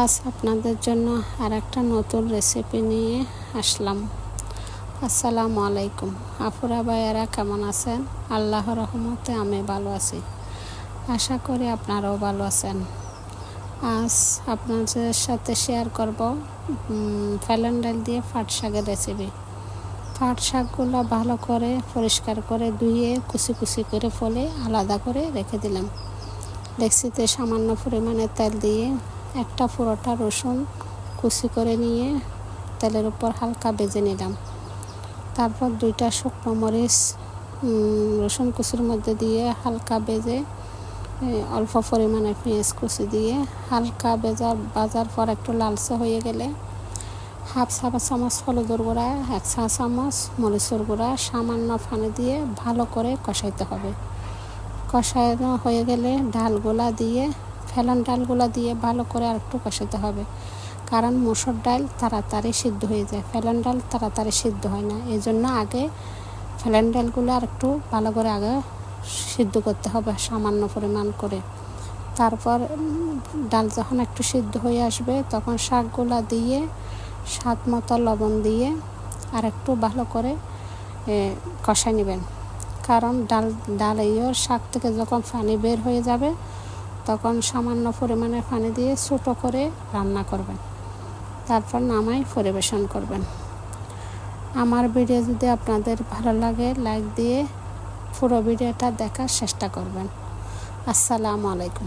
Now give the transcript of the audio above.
আজ আপনাদের জন্য আর একটা নতুন রেসিপি নিয়ে আসলাম। আসসালামু আলাইকুম। আপুরা, ভাইয়ারা কেমন আছেন? আল্লাহ রহমতে আমি ভালো আছি। আশা করি আপনারাও ভালো আছেন। আজ আপনাদের সাথে শেয়ার করব ফেলেন ডাল দিয়ে ফাট শাকের রেসিপি ফাট শাকগুলো ভালো করে পরিষ্কার করে ধুয়ে, কুচি কুচি করে ফলে আলাদা করে রেখে দিলাম। ডেক্সিতে সামান্য পরিমাণে তেল দিয়ে একটা পুরোটা রসুন কুচি করে নিয়ে তেলের উপর হালকা বেজে নিলাম। তারপর দুইটা শুকনো মরিচ রসুন কুচির মধ্যে দিয়ে হালকা বেজে অল্প পরিমাণে পেঁয়াজ কুচি দিয়ে হালকা বেজার বাজার পর একটু লালচে হয়ে গেলে হাফ চা চামচ হলুদের গুঁড়া, এক চা চামচ মরিচের গুঁড়া সামান্য পানি দিয়ে ভালো করে কষাইতে হবে। কষানো হয়ে গেলে ডালগুলা দিয়ে ফেলন ডালগুলো দিয়ে ভালো করে আর একটু কষাতে হবে। কারণ মুসুর ডাল তাড়াতাড়ি সিদ্ধ হয়ে যায়। ফেলন ডাল তাড়াতাড়ি সিদ্ধ হয় না। এই জন্য আগে ফেলন ডালগুলো আর একটু ভালো করে আগে সিদ্ধ করতে হবে সামান্য পরিমাণ করে। তারপর ডাল যখন একটু সিদ্ধ হয়ে আসবে তখন শাকগুলো দিয়ে, স্বাদ মতো লবণ দিয়ে আর একটু ভালো করে কষাই নেবেন। কারণ ডাল ডাল শাক থেকে যখন পানি বের হয়ে যাবে তখন সামান্য পরিমাণে পানি দিয়ে ছোটো করে রান্না করবেন। তারপর নামাই পরিবেশন করবেন। আমার ভিডিও যদি আপনাদের ভালো লাগে লাইক দিয়ে পুরো ভিডিওটা দেখার চেষ্টা করবেন। আসসালামু আলাইকুম।